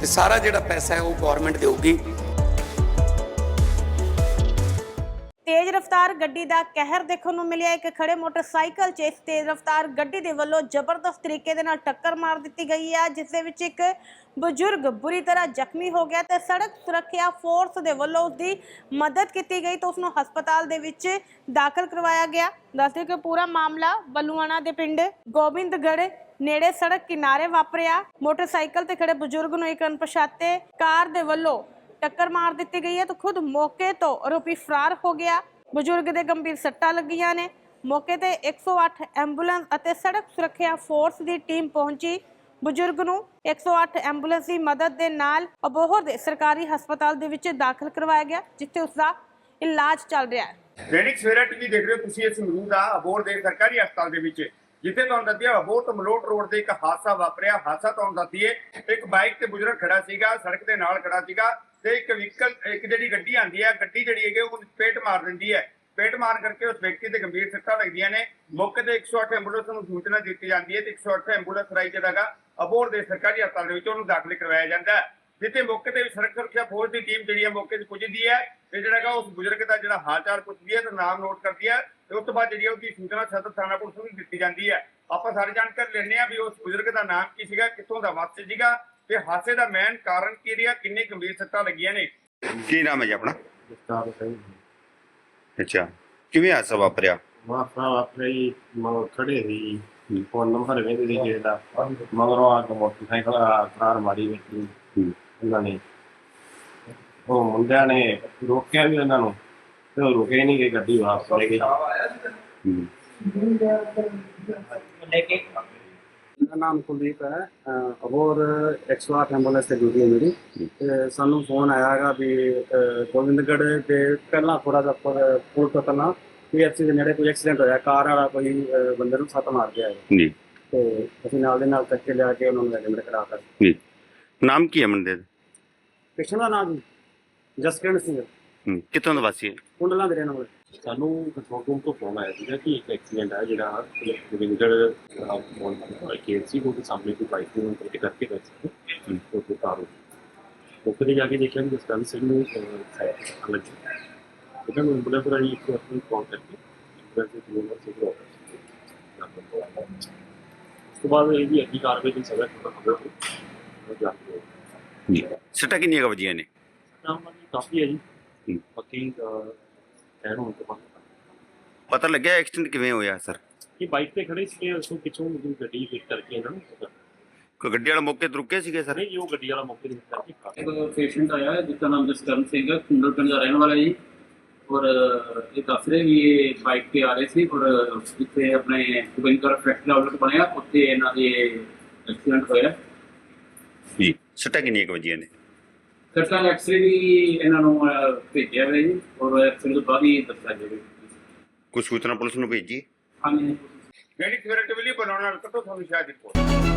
ਤੇ ਸਾਰਾ ਜਿਹੜਾ ਪੈਸਾ ਹੈ ਉਹ ਗਵਰਨਮੈਂਟ ਦੇਊਗੀ। ਤੇਜ਼ ਰਫ਼ਤਾਰ ਗੱਡੀ ਦਾ ਕਹਿਰ ਦੇਖਣ ਨੂੰ ਮਿਲਿਆ। ਇੱਕ ਖੜੇ ਮੋਟਰਸਾਈਕਲ 'ਚ ਇਸ ਤੇਜ਼ ਰਫ਼ਤਾਰ ਗੱਡੀ ਦੇ ਵੱਲੋਂ ਜ਼ਬਰਦਸਤ ਤਰੀਕੇ ਦੇ ਨਾਲ ਟੱਕਰ ਮਾਰ ਦਿੱਤੀ ਗਈ ਹੈ ਜਿਸ ਦੇ ਵਿੱਚ ਇੱਕ ਬਜ਼ੁਰਗ ਬੁਰੀ ਤਰ੍ਹਾਂ ਜ਼ਖਮੀ ਹੋ ਗਿਆ ਤੇ ਸੜਕ ਸੁਰੱਖਿਆ ਫੋਰਸ ਦੇ ਵੱਲੋਂ ਉਸ ਦੀ ਮਦਦ ਕੀਤੀ ਗਈ ਤਾਂ ਉਸ ਨੂੰ ਹਸਪਤਾਲ ਦੇ ਵਿੱਚ ਦਾਖਲ ਕਰਵਾਇਆ ਗਿਆ। ਦੱਸਦੇ ਕਿ ਪੂਰਾ ਮਾਮਲਾ ਬਲੂਆਣਾ ਦੇ ਪਿੰਡ ਗੋਬਿੰਦਗੜ੍ਹ ਨੇੜੇ ਸੜਕ ਕਿਨਾਰੇ ਵਾਪਰਿਆ। ਮੋਟਰਸਾਈਕਲ ਤੇ ਖੜੇ ਬਜ਼ੁਰਗ ਨੂੰ ਇੱਕ ਅਣਪਛਾਤੇ ਕਾਰ ਦੇ ਵੱਲੋਂ ਟੱਕਰ ਮਾਰ ਦਿੱਤੀ ਗਈ ਹੈ ਤਾਂ ਖੁਦ ਮੌਕੇ ਤੋਂ ਆਰੋਪੀ ਫਰਾਰ ਹੋ ਗਿਆ। ਬਜ਼ੁਰਗ ਦੇ ਗੰਭੀਰ ਸੱਟਾਂ ਲੱਗੀਆਂ ਨੇ। ਮੌਕੇ ਤੇ 108 ਐਂਬੂਲੈਂਸ ਅਤੇ ਸੜਕ ਸੁਰੱਖਿਆ ਫੋਰਸ ਦੀ ਟੀਮ ਪਹੁੰਚੀ। ਬਜ਼ੁਰਗ ਨੂੰ 108 ਐਂਬੂਲੈਂਸ ਦੀ ਮਦਦ ਦੇ ਨਾਲ ਅਬੋਹਰ ਦੇ ਸਰਕਾਰੀ ਹਸਪਤਾਲ ਦੇ ਵਿੱਚ ਦਾਖਲ ਕਰਵਾਇਆ ਗਿਆ, ਜਿੱਥੇ ਉਸ ਦਾ ਇਲਾਜ ਚੱਲ ਰਿਹਾ ਹੈ। ਦੈਨਿਕ ਸਵੇਰਾ ਟੀਵੀ ਦੇਖ ਰਹੇ ਹੋ ਤੁਸੀਂ ਇਸ ਮੌਜੂਦ ਆ ਅਬੋਰ ਦੇ ਸਰਕਾਰੀ ਹਸਪਤਾਲ ਦੇ ਵਿੱਚ। ਜਿੱਥੇ ਤੁਹਾਨੂੰ ਦੱਸਿਆ ਅਬੋਰ ਮਲੋਟ ਰੋਡ ਤੇ ਇੱਕ ਹਾਦਸਾ ਵਾਪਰਿਆ। ਹਾਦਸਾ ਤੁਹਾਨੂੰ ਦੱਸੀਏ ਇੱਕ ਬਾਈਕ ਤੇ ਬਜ਼ੁਰਗ ਖੜਾ ਸੀਗਾ, ਸੜਕ ਦੇ ਨਾਲ ਖੜਾ ਸੀਗਾ ਤੇ ਇੱਕ ਵਹੀਕਲ, ਇੱਕ ਜਿਹੜੀ ਗੱਡੀ ਆਂਦੀ ਹੈ ਗੱਡੀ ਜਿਹੜੀ ਹੈਗੀ ਉਹ ਪੇਟ ਮਾਰ ਦਿੰਦੀ ਹੈ ਪੇਟ ਮਾਰਨ ਕਰਕੇ ਉਸ ਵਿਅਕਤੀ ਤੇ ਗੰਭੀਰ ਸੱਟਾਂ ਲੱਗਦੀਆਂ ਨੇ। ਮੌਕੇ ਤੇ 108 ਐਂਬੂਲੈਂਸ ਨੂੰ ਸੂਚਨਾ ਦਿੱਤੀ ਜਾਂਦੀ ਹੈ ਤੇ 108 ਐਂਬੂਲੈਂਸ ਰਾਈ ਜਿਹੜਾਗਾ ਅਬੋਰ ਦੇ ਸਰਕਾਰੀ ਹਸਪਤਾਲ ਦੇ ਵਿੱਚ ਉਹਨੂੰ ਦਾਖਲ ਕਰਵਾਇਆ ਜਾਂਦਾ ਹੈ। ਜਿੱਥੇ ਮੌਕੇ ਤੇ ਸੜਕ ਸੁਰੱਖਿਆ ਫੋਰਸ ਦੀ ਟੀਮ ਜਿਹੜੀ ਹੈ ਮੌਕੇ ਤੇ ਪੁੱਜਦੀ ਹੈ ਤੇ ਜਿਹੜਾ ਉਸ ਬਜ਼ੁਰਗ ਦਾ ਜਿਹੜਾ ਹਾਲ ਚਾਲ ਪੁੱਛਦੀ ਹੈ ਤੇ ਨਾਮ ਨੋਟ ਕਰਦੀ ਹੈ। ਤੇ ਉਸ ਤੋਂ ਬਾਅਦ ਜਿਹੜੀ ਉਹਦੀ ਸੂਚਨਾ ਸਦਰ ਥਾਣਾ ਪੁਲਿਸ ਨੂੰ ਦਿੱਤੀ ਜਾਂਦੀ ਹੈ ਆਪਾਂ ਸਾਰੀ ਜਾਣਕਾਰੀ ਲੈਣੇ ਆ ਵੀ ਉਸ ਬਜ਼ੁਰਗ ਦਾ ਨਾਮ ਕੀ ਸੀਗਾ ਕਿੱਥੋਂ ਦਾ ਵਾਸੀ ਸੀਗਾ ਤੇ ਹਾਦਸੇ ਦਾ ਮੈਨ ਕਾਰਨ ਕੀ ਰਿਹਾ ਕਿੰਨੇ ਗੰਭੀਰ ਸੱਟਾਂ ਲੱਗੀਆਂ ਨੇ। ਕੀ ਨਾਮ ਹੈ ਜੀ ਆਪਣਾ? ਸਿੰਘ। ਅੱਛਾ ਕਿਵੇਂ ਹਾਦਸਾ ਵਾਪਰਿਆ? ਮਾਫਾ ਆਪਣੀ ਮਗਰ ਖੜੇ ਸੀ ਫੋਨ ਨੰਬਰ ਵੇਦੇ ਦੇ। ਜਿਹੜਾ ਮਗਰੋਂ ਆ ਕੇ ਮੋਟਰਸਾਈਕਲ ਆ ਕਾਰ ਮਾਰੀ ਵਿੱਚ ਹੂੰ। ਉਹਨਾਂ ਨੇ। ਉਹ ਮੁੰਡਿਆਂ ਨੇ ਰੋਕਿਆ ਵੀ ਉਹਨਾਂ ਨੂੰ। ਤੇ ਉਹ ਰੁਕੇ ਨਹੀਂ ਗਏ ਗੱਡੀ ਵਾਪਸ ਲੈ ਗਈ ਹੂੰ। ਮੇਰਾ ਨਾਮ ਕੁਲਦੀਪ ਹੈ। ਅਹ ਅਬੋਰ 108 ਐਂਬੂਲੈਂਸ ਤੇ ਡਿਊਟੀ ਹੈ ਮੇਰੀ। ਤੇ ਸਾਨੂੰ ਫੋਨ ਆਇਆ ਹੈਗਾ ਵੀ ਅਹ ਗੋਬਿੰਦਗੜ੍ਹ ਦੇ ਪਹਿਲਾਂ ਥੋੜਾ ਜਿਹਾ ਉੱਪਰ ਪੁਲ ਤੋਂ ਪਹਿਲਾਂ ਪੀਐਫਸੀ ਦੇ ਨੇੜੇ ਕੋਈ ਐਕਸੀਡੈਂਟ ਹੋਇਆ। ਕਾਰ ਵਾਲਾ ਕੋਈ ਅਹ ਬੰਦੇ ਨੂੰ ਸੱਟ ਮਾਰ ਗਿਆ ਹੈ। ਜੀ। ਤੇ ਅਸੀਂ ਨਾਲ ਦੇ ਨਾਲ ਚੱਕ ਕੇ ਲਿਆ ਕੇ ਉਹਨਾਂ ਨੂੰ ਐਡਮਿਟ ਕਰਾਤਾ ਜੀ। ਨਾਮ ਕੀ ਹੈ ਮੁੰਡੇ ਦਾ? ਨਾਮ ਜੀ। ਜਸਕਿਰਨ ਸਿੰਘ। ਹੂੰ। ਕਿੱਥੋਂ ਦਾ ਵਾਸੀ ਹੈ? ਕੁੰਡਲਾਂ ਦੇ ਰਹਿਣ ਵਾਲੇ। ਸਾਨੂੰ ਕੰਟਰੋਲ ਰੂਮ ਤੋਂ ਫੋਨ ਆਇਆ ਸੀਗਾ ਕਿ ਇੱਕ ਐਕਸੀਡੈਂਟ ਹੈ ਜਿਹੜਾ ਗੋਬਿੰਦਗੜ੍ਹ ਫੋਨ ਕੇਸੀ ਕੋਲ ਸਾਹਮਣੇ ਕੋਈ ਬਾਈਕ ਨੂੰ ਕਰਕੇ ਕਰਕੇ ਗਏ ਸੀ ਉਹ ਤੋਂ ਕਾਰ ਉੱਥੇ ਦੇ ਜਾ ਕੇ ਦੇਖਿਆ ਕਿ ਜਸਕਰਨ ਸਿੰਘ ਨੂੰ ਅਹ, ਅਲੱਗ ਇਹਨਾਂ ਨੂੰ ਐਂਬੂਲੈਂਸ ਰਾਹੀਂ ਇੱਕ ਆਪਣੀ ਕਾਲ ਕਰਕੇ ਐਂਬੂਲੈਂਸ ਦੇ ਕੋਲ ਸਿੱਧਾ ਹੋ ਉਸ ਤੋਂ ਬਾਅਦ ਇਹ ਵੀ ਅੱਗੀ ਕਾਰਵਾਈ ਦੀ ਸਜ਼ਾ ਖਬਰ ਹੋ ਜਾਂਦੀ ਹੈ ਜੀ ਸੱਟਾਂ ਕਿੰਨੀਆਂ ਕੁ ਵੱਜੀਆਂ ਨੇ? ਨਾਮ ਕਾਫੀ ਹੈ ਜੀ। ਹੂੰ। ਬਾਕੀ ਕਹਿਣ ਹੋਣ ਤੋਂ ਬਾਅਦ ਪਤਾ ਲੱਗਿਆ ਐਕਸੀਡੈਂਟ ਕਿਵੇਂ ਹੋਇਆ ਸਰ? ਇਹ ਬਾਈਕ ਤੇ ਖੜੇ ਸੀਗੇ ਉਸ ਤੋਂ ਪਿੱਛੋਂ ਮੈਨੂੰ ਗੱਡੀ ਹਿੱਟ ਕਰਕੇ ਇਹਨਾਂ ਨੂੰ ਪਤਾ ਕੋਈ ਗੱਡੀ ਵਾਲਾ ਮੌਕੇ ਤੇ ਰੁਕੇ ਸੀਗੇ ਸਰ? ਨਹੀਂ ਉਹ ਗੱਡੀ ਵਾਲਾ ਮੌਕੇ ਤੇ ਹਿੱਟ ਕਰਕੇ ਖਾ ਗਿਆ। ਇੱਕ ਪੇਸ਼ੈਂਟ ਆਇਆ ਹੈ ਜਿਸਦਾ ਨਾਮ ਜਸਕਰਨ ਸਿੰਘ ਹੈ ਕੁੰਡਲ ਪਿੰਡ ਦਾ ਰਹਿਣ ਵਾਲਾ ਜੀ। ਔਰ ਇਹ ਦੱਸ ਰਹੇ ਵੀ ਇਹ ਬਾਈਕ ਤੇ ਆ ਰਹੇ ਸੀ ਔਰ ਜਿੱਥੇ ਆਪਣੇ ਗੋਬਿੰਦਗੜ੍ਹ ਫੈਕਟਰੀ ਆਊਟਲੈਟ ਬਣਿਆ ਉੱਥੇ ਇਹਨਾਂ ਦੇ ਐਕਸੀਡੈਂਟ ਹੋਇਆ। ਜੀ ਸੱਟਾਂ ਕਿੰਨੀਆਂ ਕੁ ਵੱਜੀਆਂ ਨੇ? ਸੱਟਾਂ ਐਕਸਰੇ ਵੀ ਇਹਨਾਂ ਨੂੰ ਅਹ, ਭੇਜਿਆ ਹੋਇਆ ਜੀ। ਔਰ ਐਕਸਰੇ ਤੋਂ ਬਾਅਦ ਹੀ ਦੱਸਿਆ ਜਾਵੇ ਕੋਈ ਸੂਚਨਾ ਪੁਲਿਸ ਨੂੰ ਭੇਜੀ? ਹਾਂਜੀ। ਟੀਵੀ ਲਈ ਬਣਾਉਣ ਵਾਲਾ ਤੋਂ ਤੁਹਾਨੂੰ ਸ਼ਾਹਿਦ ਰਿਪੋਰਟ